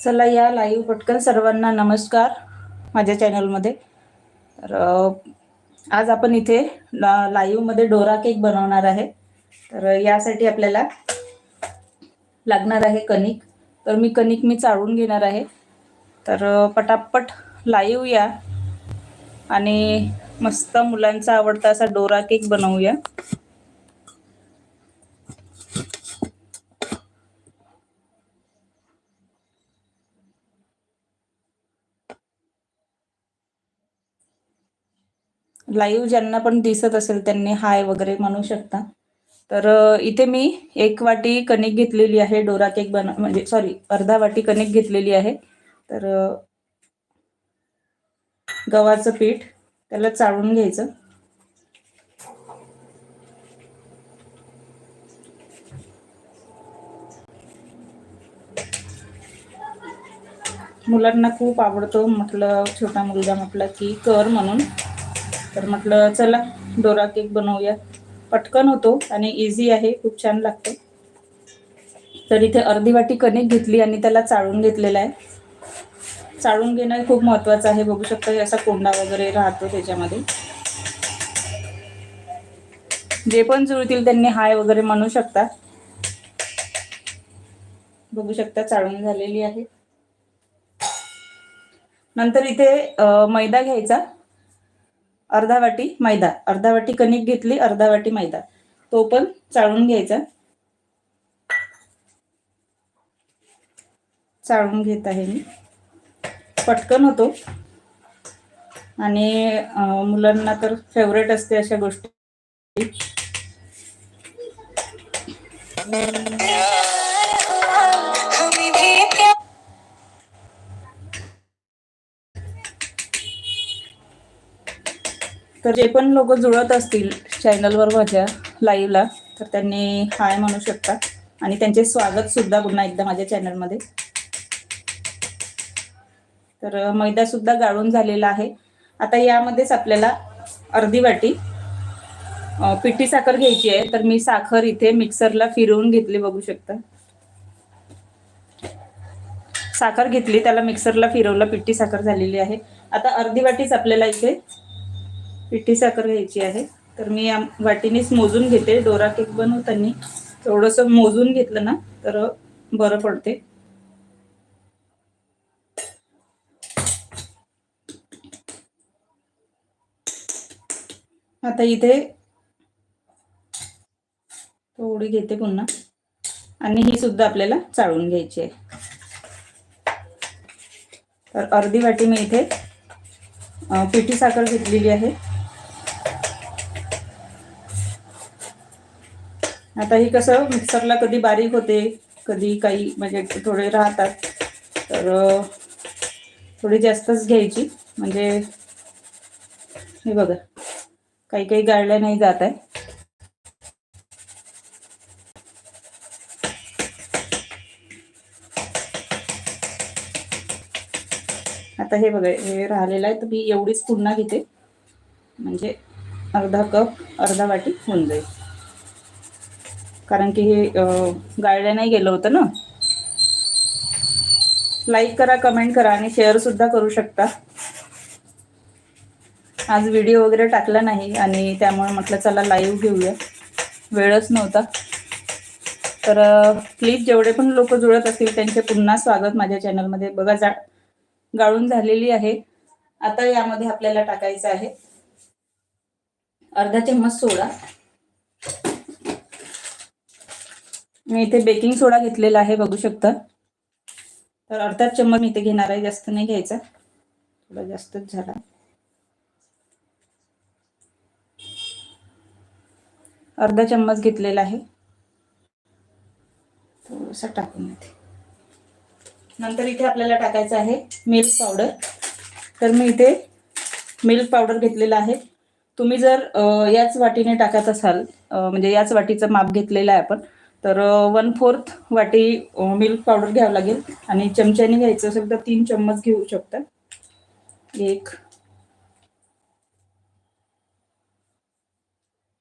चला या लाईव्ह पटकन. सर्वांना नमस्कार माझ्या चॅनलमध्ये तर आज आपण इथे ला लाईव्हमध्ये डोरा केक बनवणार आहे. तर यासाठी आपल्याला लागणार आहे कणिक. तर मी कणिक मी चाळून घेणार आहे. तर पटापट लाईव्ह या. आणि मस्त मुलांचा आवडता असा डोरा केक बनवूया. लाईव्ह ज्यांना पण दिसत असेल त्यांनी हाय वगैरे म्हणू शकता. तर इथे मी एक वाटी कणिक घेतलेली आहे डोरा केक बन म्हणजे सॉरी अर्धा वाटी कणिक घेतलेली आहे. तर गव्हाचं पीठ त्याला चाळून घ्यायचं. मुलांना खूप आवडतो म्हटलं छोटा मुलगा म्हटलं की कर म्हणून. तर म्हटलं चला डोरा केक बनवूया. पटकन होतो आणि इझी आहे खूप छान लागतं तर इथे अर्धी वाटी कणिक घेतली आणि त्याला चाळून घेतलेला आहे. चाळून घेणं खूप महत्वाचं आहे बघू शकता असा कोंडा वगैरे राहतो त्याच्यामध्ये. जे पण जुळतील त्यांनी हाय वगैरे म्हणू शकता. बघू शकता चाळून झालेली आहे. नंतर इथे मैदा घ्यायचा. अर्धा वाटी मैदा अर्धा वाटी कणिक घेतली अर्धा वाटी मैदा तो पण चाळून घ्यायचा. चाळून घेत आहे मी. पटकन होतो. आणि मुलांना तर फेवरेट असते अशा गोष्टी. तर जे पण लोक जुळत असतील चॅनलवर माझ्या लाईव्हला तर त्यांनी हाय म्हणू शकता आणि त्यांचे स्वागत सुद्धा पुन्हा एकदा माझ्या चॅनलमध्ये तर मैदा सुद्धा गाळून झालेला आहे. आता यामध्येच आपल्याला अर्धी वाटी पिठी साखर घ्यायची आहे. तर मी साखर इथे मिक्सरला फिरवून घेतली बघू शकता. साखर घेतली त्याला मिक्सरला फिरवलं पिठी साखर झालेली आहे. आता अर्धी वाटीच आपल्याला इथे पिठी साखर घ्यायची आहे. तर मी या वाटीनेच मोजून घेते. डोरा केक बनवताना थोडंसं मोजून घेतलं ना तर बरं पडते. आता इथे थोडी घेते पुन्हा. आणि ही सुद्धा आपल्याला चाळून घ्यायची आहे. तर अर्धी वाटी मी इथे पिठी साखर घेतलेली आहे. आता ही कसं मिक्सरला कधी बारीक होते कधी काही म्हणजे थोडे राहतात तर थोडी जास्तच घ्यायची. म्हणजे हे बघा काही काही गाळल्या नाही जात आहे. आता हे बघा हे राहिलेलं आहे तर मी एवढीच पुन्हा घेते. म्हणजे अर्धा कप अर्धा वाटी होऊन जाईल. कारण की हे गाळलं गाळल्या नाही गेलं होतं ना? लाईक करा कमेंट करा आणि शेअर सुद्धा करू शकता. आज व्हिडिओ वगैरे टाकला नाही आणि त्यामुळे म्हटलं चला लाईव्ह घेऊया. वेळच नव्हता. तर प्लीज जेवढे पण लोक जुळत असतील त्यांचे पुन्हा स्वागत माझ्या चॅनलमध्ये बघा जा गाळून झालेली आहे. आता यामध्ये आपल्याला टाकायचं आहे. अर्धा चम्मच सोडा. मी इथे बेकिंग सोडा घेतलेला आहे बघू शकता. तर अर्धा चम्मच मी इथे घेणार आहे जास्त नाही घ्यायचा. थोडा जास्तच झाला. अर्धा चम्मच घेतलेला आहे. थोडंसं टाकून येते. नंतर इथे आपल्याला टाकायचं आहे मिल्क पावडर तर मी इथे मिल्क पावडर घेतलेला आहे. तुम्ही जर याच वाटीने टाकत असाल म्हणजे याच वाटीचं माप घेतलेलं आहे आपण तर वन फोर्थ वाटी मिल्क पावडर घ्यावं लागेल. आणि चमच्याने घ्यायचं असेल तर तीन चम्मच घेऊ शकता. एक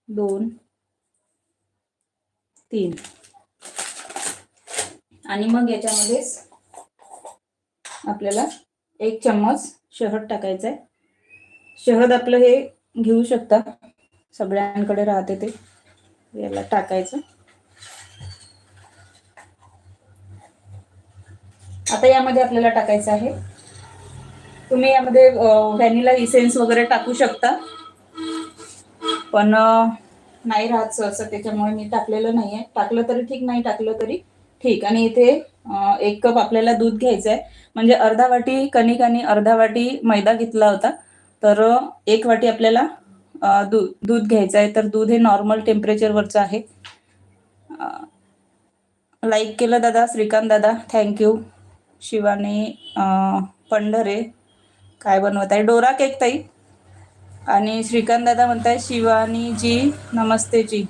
दोन तीन. आणि मग याच्यामध्येच आपल्याला एक चम्मच शहद टाकायचं आहे शहद आपलं हे घेऊ शकता. सगळ्यांकडे राहते ते. याला टाकायचं. आता यामध्ये आपल्याला टाकायचं आहे. तुम्ही यामध्ये व्हॅनिला इसेन्स वगैरे टाकू शकता. पण नाही राहत सहसा त्याच्यामुळे मी टाकलेलं नाही आहे टाकलं तरी ठीक नाही टाकलं तरी ठीक. आणि इथे एक कप आपल्याला दूध घ्यायचं आहे म्हणजे अर्धा वाटी कणिक आणि अर्धा वाटी मैदा घेतला होता. तर एक वाटी आपल्याला दूध दूध घ्यायचं आहे तर दूध हे नॉर्मल टेम्परेचरवरचं आहे. लाईक केलं दादा श्रीकांत दादा. थँक्यू शिवानी पंढरे काय बनवत आहे? डोरा केक ताई. आणि श्रीकांत दादा म्हणताय शिवानी जी नमस्ते जी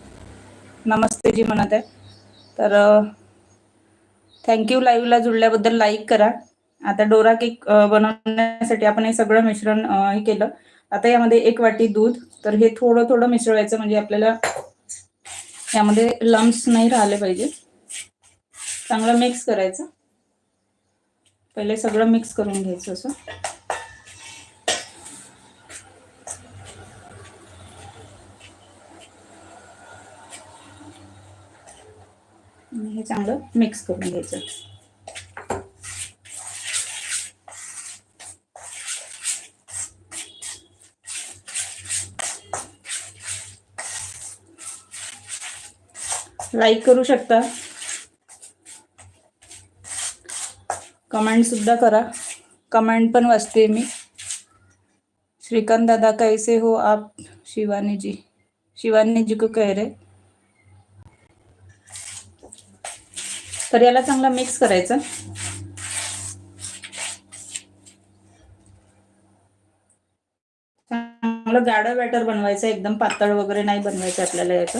नमस्ते जी म्हणत आहे तर थँक्यू लाईव्हला जुळल्याबद्दल लाईक करा. आता डोरा केक बनवण्यासाठी आपण हे सगळं मिश्रण हे केलं. आता यामध्ये एक वाटी दूध. तर हे थोडं थोडं मिसळायचं म्हणजे आपल्याला यामध्ये लम्स नाही राहिले पाहिजे. चांगलं मिक्स करायचं. पहिले सगळं मिक्स करून घ्यायचं असं. आणि हे चांगलं मिक्स करून घ्यायचं. लाईक करू शकता. कमेंटसुद्धा करा. कमेंट पण वाचते मी. श्रीकांत दादा कैसे हो आप? शिवानी जी शिवानी जी को कह रहे. तर याला चांगला मिक्स करायचं. चांगलं गाडं बॅटर बनवायचं. एकदम पातळ वगैरे नाही बनवायचं आपल्याला याचं.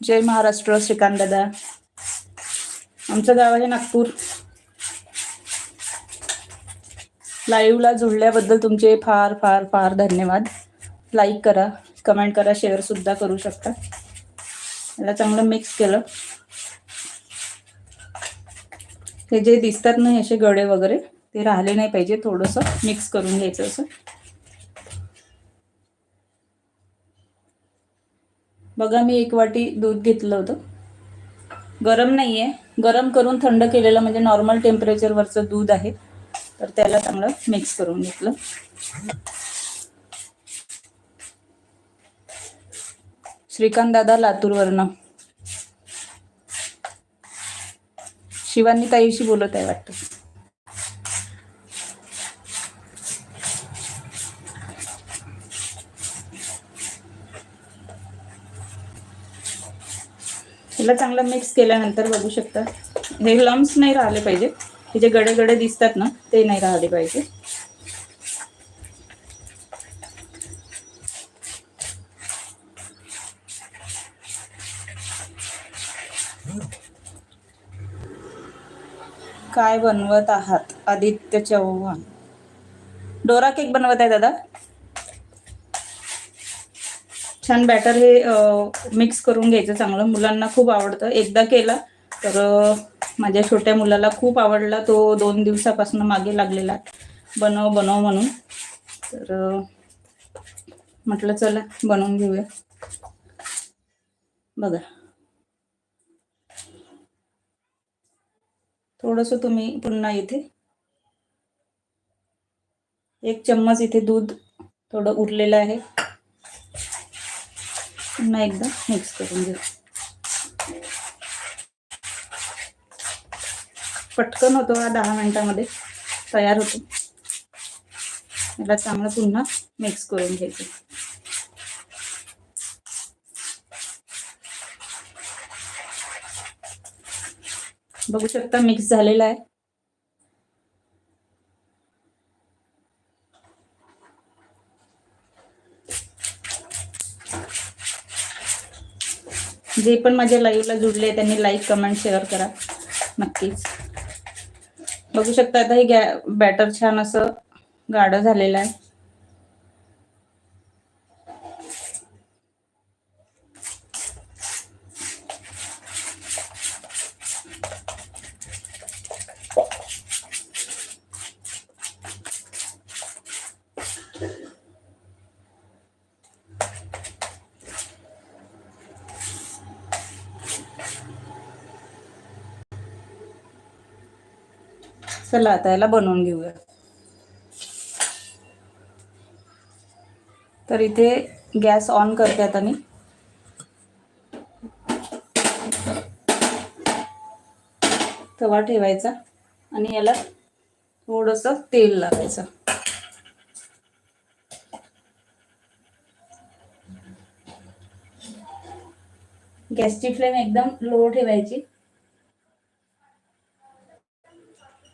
जय महाराष्ट्र श्रीकांत दादा आमचं गाव आहे नागपूर. लाईव्हला जुळल्याबद्दल तुमचे फार फार फार धन्यवाद. लाईक करा कमेंट करा शेअर सुद्धा करू शकता. याला चांगलं मिक्स केलं. हे जे दिसतात ना असे गडे वगैरे ते राहिले नाही पाहिजे थोडंसं मिक्स करून घ्यायचं असं. बघा मी एक वाटी दूध घेतलं होतं. गरम नाही आहे गरम करून थंड केलेलं म्हणजे नॉर्मल टेम्परेचरवरचं दूध आहे. तर त्याला चांगलं मिक्स करून घेतलं. श्रीकांत दादा लातूरवरनं. शिवानी ताईशी बोलत आहे वाटतं. ह्याला चांगलं मिक्स केल्यानंतर बघू शकता. हे लम्स नाही राहिले पाहिजे. हे जे गडे गडे दिसतात ना ते नाही राहिले पाहिजे. काय बनवत आहात? आदित्य चव्हाण. डोरा केक बनवत आहे दादा. छान बॅटर हे मिक्स करून घ्यायचं. चांगलं मुलांना खूप आवडतं. एकदा केला तर माझ्या छोट्या मुलाला खूप आवडला. तो दोन दिवसापासून मागे लागलेला बनव बनव म्हणून. तर म्हटलं चला बनवून घेऊया. बघा. थोडंसं तुम्ही पुन्हा इथे एक चम्मच इथे दूध थोडं उरलेलं आहे. पुन्हा एकदा मिक्स करून घेऊ पटकन होतो हा दहा मिनिटामध्ये तयार होतो. याला चांगलं पुन्हा मिक्स करून घ्यायचं. बघू शकता मिक्स झालेला आहे. जे पण माझ्या लाईव्हला जुडले त्यांनी लाईक कमेंट शेअर करा. नक्कीच. बघू शकता आता हे गॅ बॅटर छान असं गाढं झालेलं आहे. चला आता याला बनवून घेऊया. तर इथे गॅस ऑन करते आता मी. तवा ठेवायचा आणि याला थोडंसं तेल लावायचं. गॅसची फ्लेम एकदम लो ठेवायची.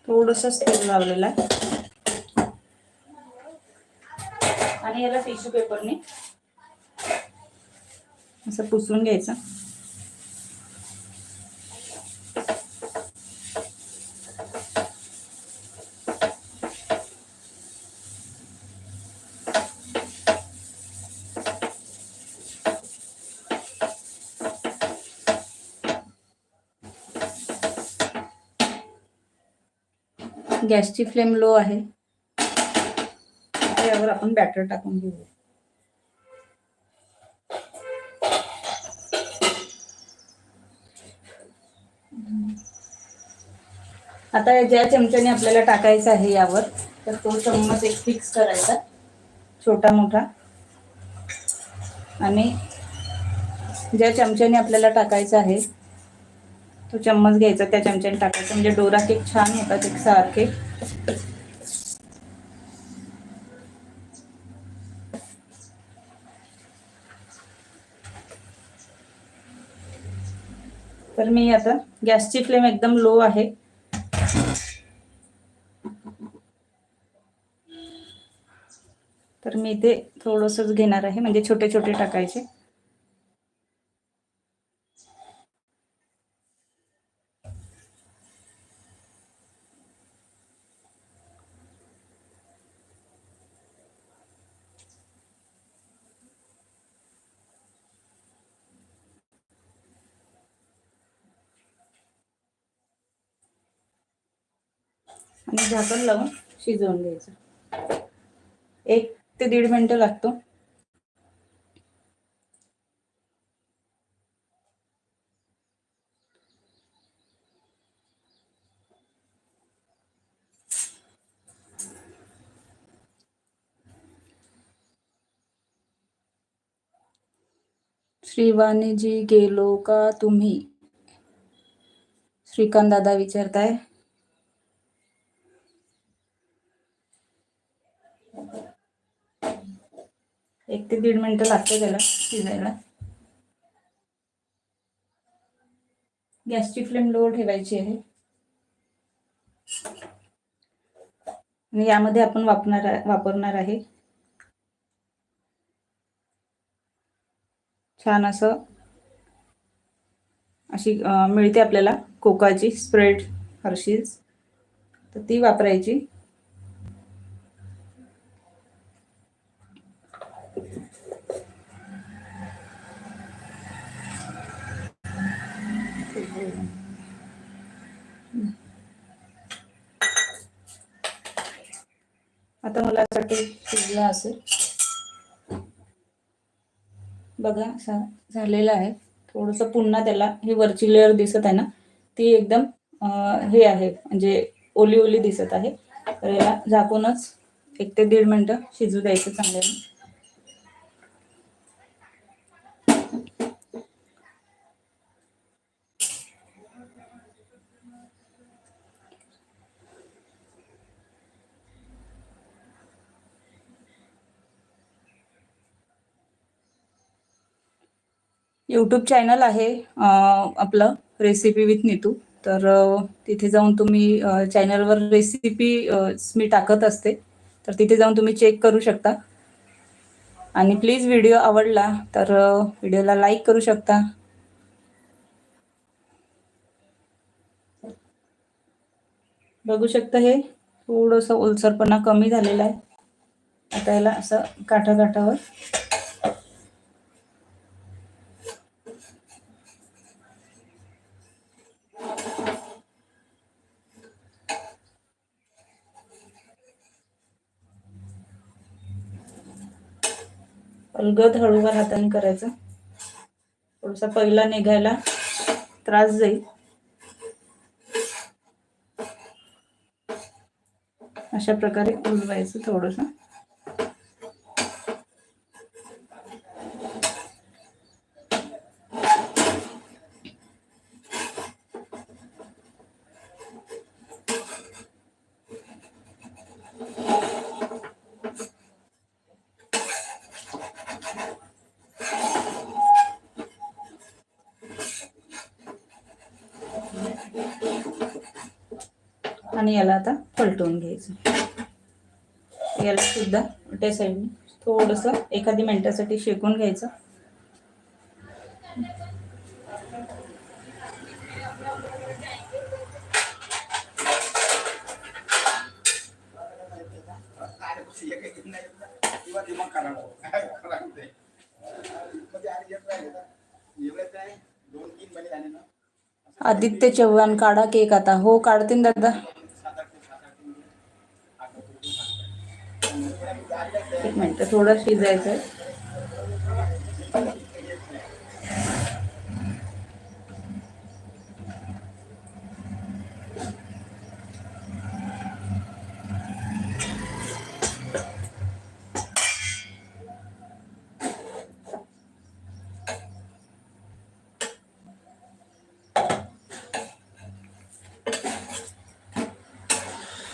थोडस तेल लावलेलं आहे. आणि याला टिश्यू पेपरने असं पुसून घ्यायचं. गॅसची फ्लेम लो आहे. यावर आपण बॅटर टाकून घेऊ आता ज्या चमच्याने आपल्याला टाकायचं आहे यावर तर तो चम्मच एक फिक्स करायचा छोटा मोठा. आणि ज्या चमच्याने आपल्याला टाकायचं आहे तो चम्मच घ्यायचा त्या चमच्याने टाकायचा. म्हणजे डोरा केक छान होतात एक सारखे. तर मी आता गॅसची फ्लेम एकदम लो आहे. तर मी इथे थोडंसंच घेणार आहे. म्हणजे छोटे छोटे टाकायचे. आणि झाकण लावून शिजवून घ्यायचं. एक ते दीड मिनिट लागतो. श्रीवाणीजी गेलो का तुम्ही? श्रीकांत दादा विचारताय. एक ते दीड मिनटं लागते त्याला शिजायला. गॅसची फ्लेम लो ठेवायची आहे. आणि यामध्ये आपण वापरणार वापरणार आहे. छान असं अशी मिळते आपल्याला कोकाची स्प्रेड हर्शीज तर ती वापरायची. आता मला असं शिजला असेल. बघा झालेलं आहे. थोडस पुन्हा त्याला ही वरची लेअर दिसत आहे ना ती एकदम हे आहे. म्हणजे ओली ओली दिसत आहे. तर याला झाकूनच एक ते दीड मिनटं शिजू द्यायचं चांगल्याने. यूट्यूब चॅनल आहे आपलं रेसिपी विथ नीतू तर तिथे जाऊन तुम्ही चॅनलवर रेसिपी मी टाकत असते. तर तिथे जाऊन तुम्ही चेक करू शकता. आणि प्लीज व्हिडिओ आवडला तर व्हिडिओला लाईक करू शकता. बघू शकता हे थोडंसं ओलसरपणा कमी झालेला आहे. आता याला असं काठा अलगद हळूवर हाताने करायचं. थोडासा पहिला निघायला त्रास जाईल. अशा प्रकारे उलवायचं थोडस आणि याला आता पलटवून घ्यायचं. याला सुद्धा उलट्या साईडने थोडस एखादी मिनिटासाठी शेकून घ्यायचं. आदित्य चव्हाण काढा केक आता. हो काढतील दादा. एक मिनिट थोडं शिजायचं आहे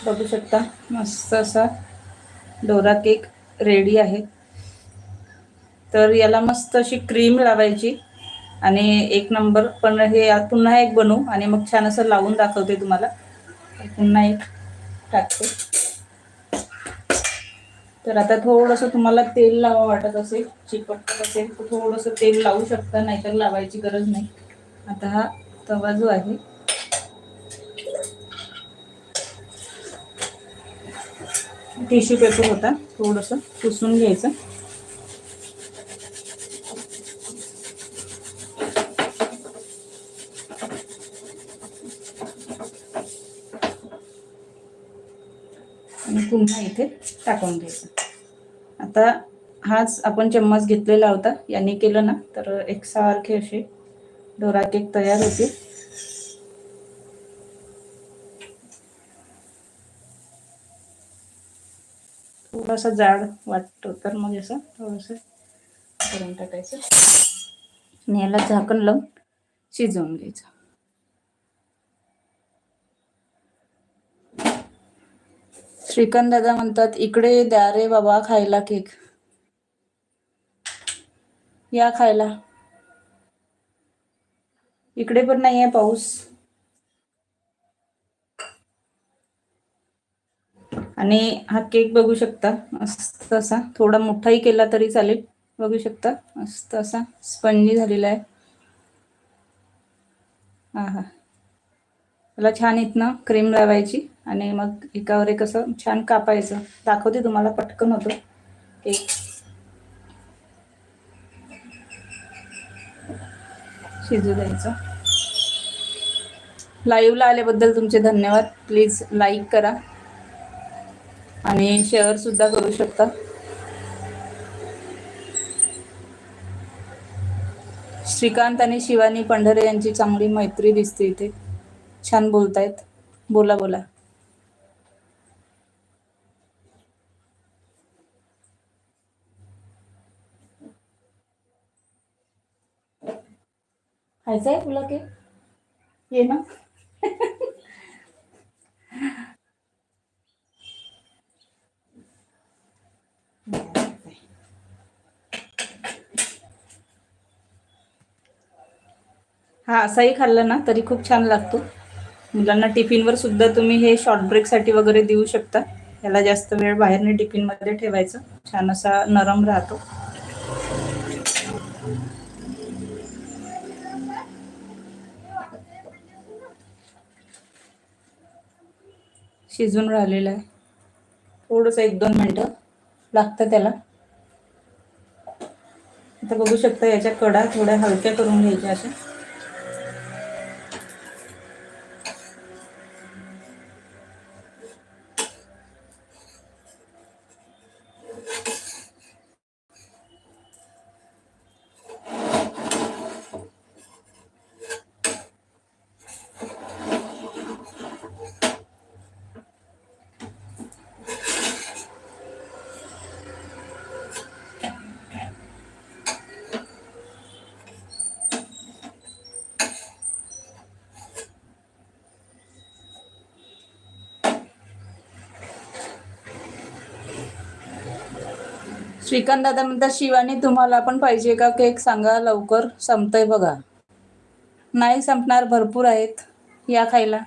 बघू शकता मस्त असा डोरा केक. रेडी आहे. तर याला मस्त अशी क्रीम लावायची. आणि एक नंबर पण हे पुन्हा एक बनवू. आणि मग छान असं लावून दाखवते तुम्हाला. पुन्हा एक टाकते. तर आता थोडंसं तुम्हाला तेल लावा वाटत असेल चिकटत असेल तर थोडंसं तेल लावू शकता नाहीतर लावायची गरज नाही. आता हा तवा जो आहे टिश्यू पेपर होता थोडंसं पुसून घ्यायचं. आणि पुन्हा इथे टाकून घ्यायचं. आता हाच आपण चम्मच घेतलेला होता याने केलं ना तर एकसारखे असे डोरा केक तयार होते थोडासा जाड वाटतो तर मग असं थोडंसं करून टाकायचं. आणि याला झाकण लावून शिजवून घ्यायचं. श्रीकांत दादा म्हणतात इकडे द्या रे बाबा खायला केक. या खायला. इकडे पण नाहीये पाऊस. आणि हा केक बघू शकता मस्त असा. थोडा मोठाही केला तरी चालेल. बघू शकता मस्त असा स्पंजी झालेला आहे. हा हा त्याला छान इथनं क्रीम लावायची आणि मग एकावर एक असं छान कापायचं. दाखवते तुम्हाला पटकन होतो. केक. शिजू द्यायचं. लाईव्हला आल्याबद्दल तुमचे धन्यवाद. प्लीज लाईक करा. आणि शेअर सुद्धा करू शकता. श्रीकांत आणि शिवानी पंढरे यांची चांगली मैत्री दिसते इथे. छान बोलतायत. बोला बोला. खायचं आहे तुला के ये ना. हा असाही खाल्ला ना तरी खूप छान लागतो. मुलांना टिफिनवर सुद्धा तुम्ही हे शॉर्ट ब्रेकसाठी वगैरे देऊ शकता. याला जास्त वेळ बाहेर नाही टिफिनमध्ये ठेवायचं. छान असा नरम राहतो. शिजून राहिलेलं आहे. थोडंसं एक दोन मिनटं लागतं त्याला. आता बघू शकता याच्या कडा थोड्या हलक्या करून घ्यायच्या अशा. श्रीकांत दादा म्हणतात शिवानी तुम्हाला पण पाहिजे का केक? सांगा लवकर. संपतय बघा. नाही संपणार. भरपूर आहेत. या खायला.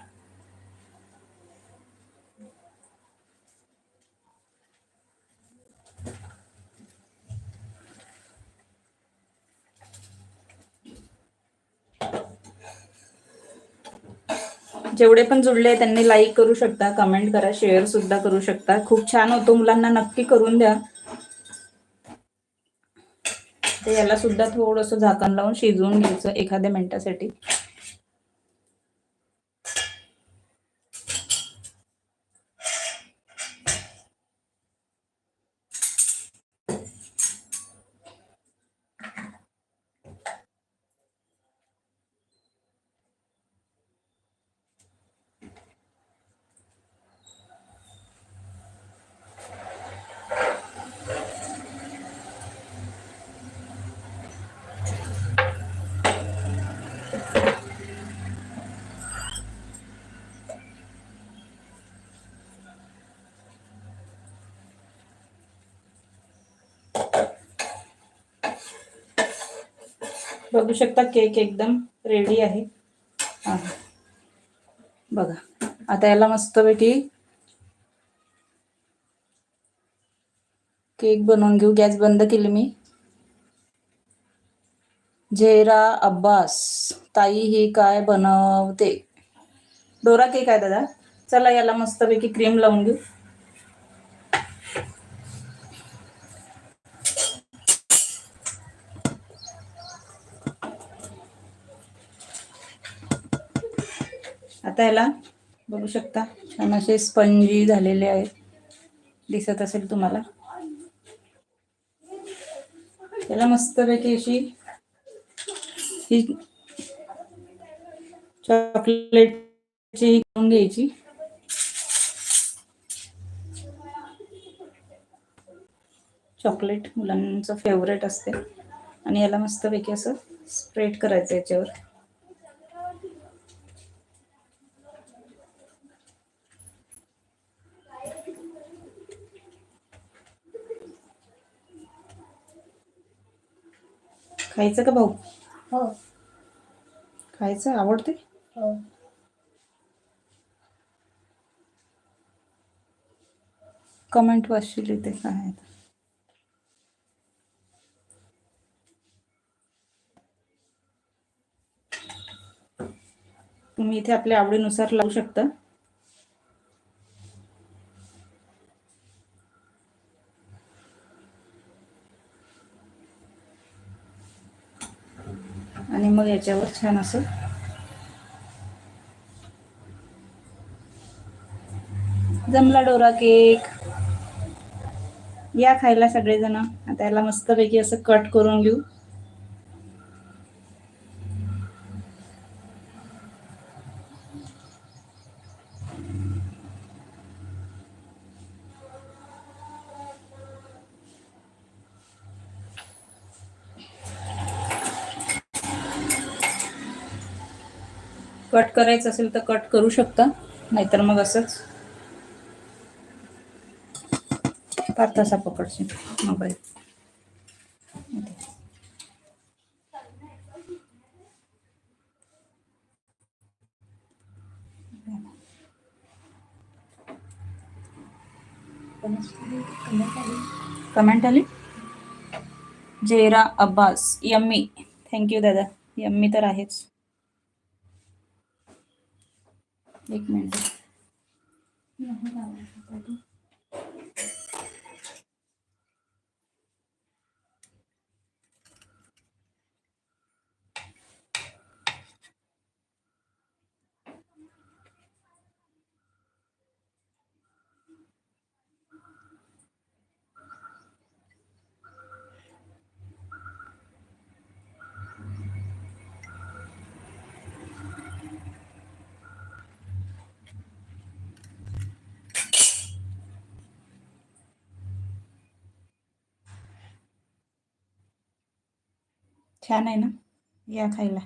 जेवढे पण जुळले त्यांनी लाईक करू शकता कमेंट करा शेअर सुद्धा करू शकता. खूप छान होतो. मुलांना नक्की करून द्या. ते याला सुद्धा थोडस झाकण लावून शिजवून घ्यायचं एखाद्या मिनिटासाठी. बघू शकता केक एकदम रेडी आहे. बघा. आता याला मस्तपैकी केक बनवून घेऊ. गॅस बंद केली मी. झेरा अब्बास ताई ही काय बनवते? डोरा केक आहे दादा. चला याला मस्तपैकी क्रीम लावून घेऊ. आता याला बघू शकता छान असे स्पंजी झालेले आहेत. दिसत असेल तुम्हाला. त्याला मस्तपैकी अशी ही चॉकलेटची करून घ्यायची. चॉकलेट मुलांचं फेवरेट असते. आणि याला मस्तपैकी असं स्प्रेड करायचं याच्यावर. खायचं का भाऊ? हो. खायचं आवडते? हो. कमेंट वाचशील इथे काय. तुम्ही इथे आपल्या आवडीनुसार लावू शकता आणि मग याच्यावर छान असं. जमला डोरा केक. या खायला सगळेजण. आता याला मस्तपैकी असं कट करून घेऊ. कट करायचं असेल तर कट करू शकता. नाहीतर मग असंच. फार तसा पकडशील. मोबाईल. कमेंट आली? Zehra Abbas yummy. Thank you दादा. यम्मी तर आहेच. एक मिनिट छान आहे ना? या खायला.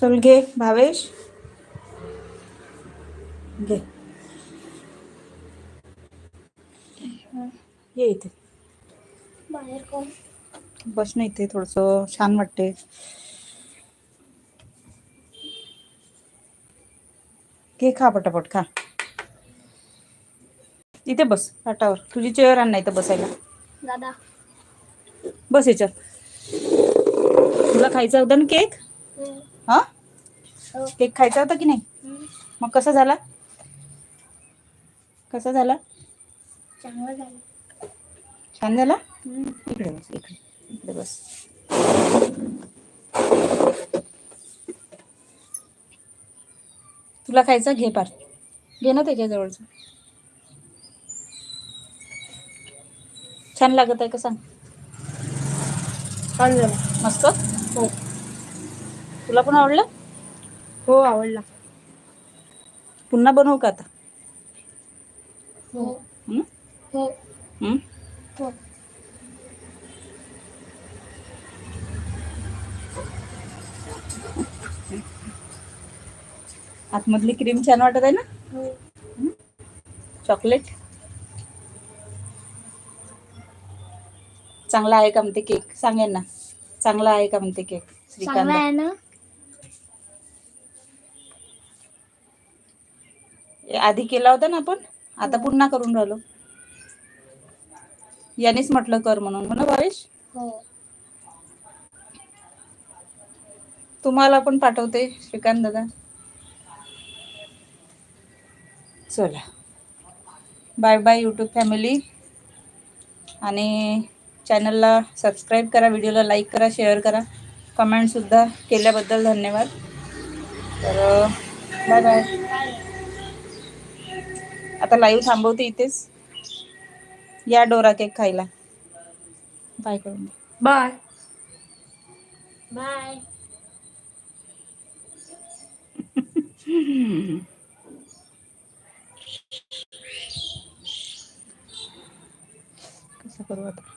चल घे भावेश. घे. ये इथे. बाहेर कोण? बस ना इथे थोडंसं छान वाटते घे खा पटापट खा. इथे बस पाटावर तुझी चेअर आण नाही तर बसायला. दादा. बस याच्यात तुला खायचा होता ना केक हा? हो. केक खायचा होता की नाही? मग कसा झाला? कसा झाला? छान झाला? इकडे बस इकडे. इकडे बस. तुला खायचा? घे पार. घे ना त्याच्या जवळचं. छान लागत आहे का सांग? छान झालं. मस्त? हो. तुला पण आवडलं? हो आवडला. पुन्हा बनवू का आता? हो. हं? हो. हं? हो. आतमधली क्रीम छान वाटत आहे ना? हो. चॉकलेट? चांगला आहे का म्हणते केक? सांगेन ना चांगला आहे का म्हणते केक? श्रीकांत आहे ना? आधी केला होता ना आपण? आता पुन्हा करून राहिलो. यानेच म्हटलं कर म्हणून हो ना भावेश हो. तुम्हाला पण पाठवते श्रीकांत दादा. चला. बाय बाय यूट्यूब फॅमिली आणि चॅनलला सबस्क्राईब करा व्हिडिओला लाईक करा शेअर करा. कमेंटसुद्धा केल्याबद्दल धन्यवाद. तर बाय बाय आता लाईव्ह थांबवते इथेच. या डोरा केक खायला. बाय करून. बाय बाय कसं करू आता?